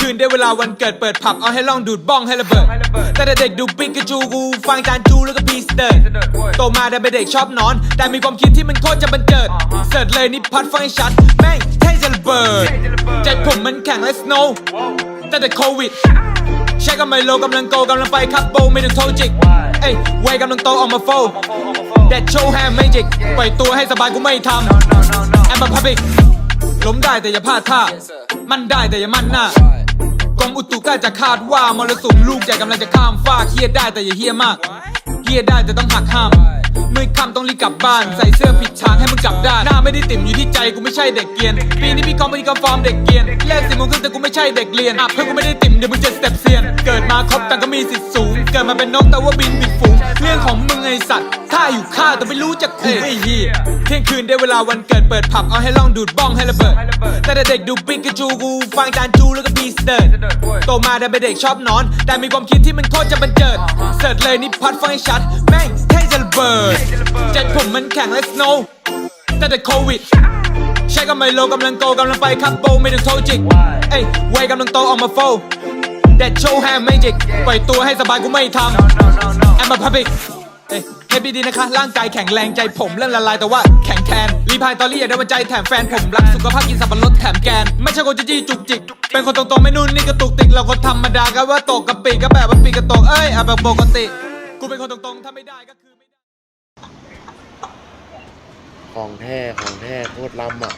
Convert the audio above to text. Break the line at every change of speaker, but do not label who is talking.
คืนได้เวลาวันเกิดเปิดผับเอาให้ล่องดูดบ้องให้ระเบิด แต่เด็กๆดูปิกาจูกู ฟังจานจูแล้วก็พีสเตอร์โตมาได้เป็นเด็กชอบนอน แต่มีความคิดที่มันโคตรจะบันเจิด เสิร์ชเลยนี่พัดฟังให้ชัด แม่งเท่จะระเบิด ใจผมมันแข็งและสโนว์แต่แต่โควิดใช้กับไมโลกำลังโกกำลังไปครับโบไม่ต้องโทรจิกเอ้ยวัยกำลังโตออกมาโฟแดดโชว์แฮมไม่จิกปล่อยตัวให้สบายกูไม่ทำแอมมาพับบิกล้มได้แต่อย่าพลาดท่า มันได้แต่อย่ามั่นหน้าก รมอุตุใกล้จะคาดว่ามรสุมลูกใหญ่กำลังจะข้ามฟากเฮียได้แต่อย่าเฮียมากเฮียได้แต่ต้องหักห้าม มือคำต้องรีบกลับบ้าน ใส่เสื้อผิดทางให้มึงกลับด้านหน้าไม่ได้ติ่มอยู่ที่ใจกูไม่ใช่เด็กเกรียน ปีนี้พี่คอมพานีคอมฟอร์มเด็กเกรียนแลกสิบโมงครึ่งแต่กูไม่ใช่เด็กเรียนอะเพื่อนกูไม่ได้ติ่มเดี๋ยวมึงจะสเต็ปเซียน เกิดมาครบแต่ก็มีสิทธิ์สูง เกิดมาเป็นนกแต่ว่าบินผิดฝูง เรื่องของมึงไอสัตว์ข้าอยู่ข้าแต่ไม่รู้จะคุยไอ้เหี้ยเที่ยงคืนได้เวลาวันเกิดเปิดผับเอาให้ล่องดูดบ้องให้ระเบิด แต่เด็กๆดูปิกาจูกูฟังจานจูแล้วก็พีสเตอร์โตมาได้เป็นเด็กชอบนอน แต่มีความคิดที่มันโคตรจะบันเจิดเสิร์ชเลยนี่พัดฟังให้ชัดแม่ง เท่จะระเบิดใจผมมันแข็งและสโนว์แต่แต่โควิด ใช้กับไมโลกำลังโกกำลังไปครับโบไม่ต้องโทจิกเอ้ยวัยกำลังโตออกมาโฟแดดโชว์แฮมไม่จิกปล่อยตัวให้สบายกูไม่ทำแอมมาพับบิกเอ้ยเฮปปี้ดีนะคะ ร่างกายแข็งแรงใจผมเรื่องละลายแต่ว่าแข็งแทนรีพายตอรี่อยากได้วันใจแถมแฟนผมรักสุขภาพกินสับปะรดแถมแกน ไม่ใช่คนจีจี้จุกจิก เป็นคนตรงๆ ไม่นู่นนี่กระตุกติกเราคนธรรมดาก็ว่าตกกะปิก็แบบว่าปีกระตกเอ้ยอะแบบปกติ กูเป็นคนตรงๆ ถ้าไม่ได้ก็คือไม่ได้
ของแท้ของแท้โคตรล้ำอะ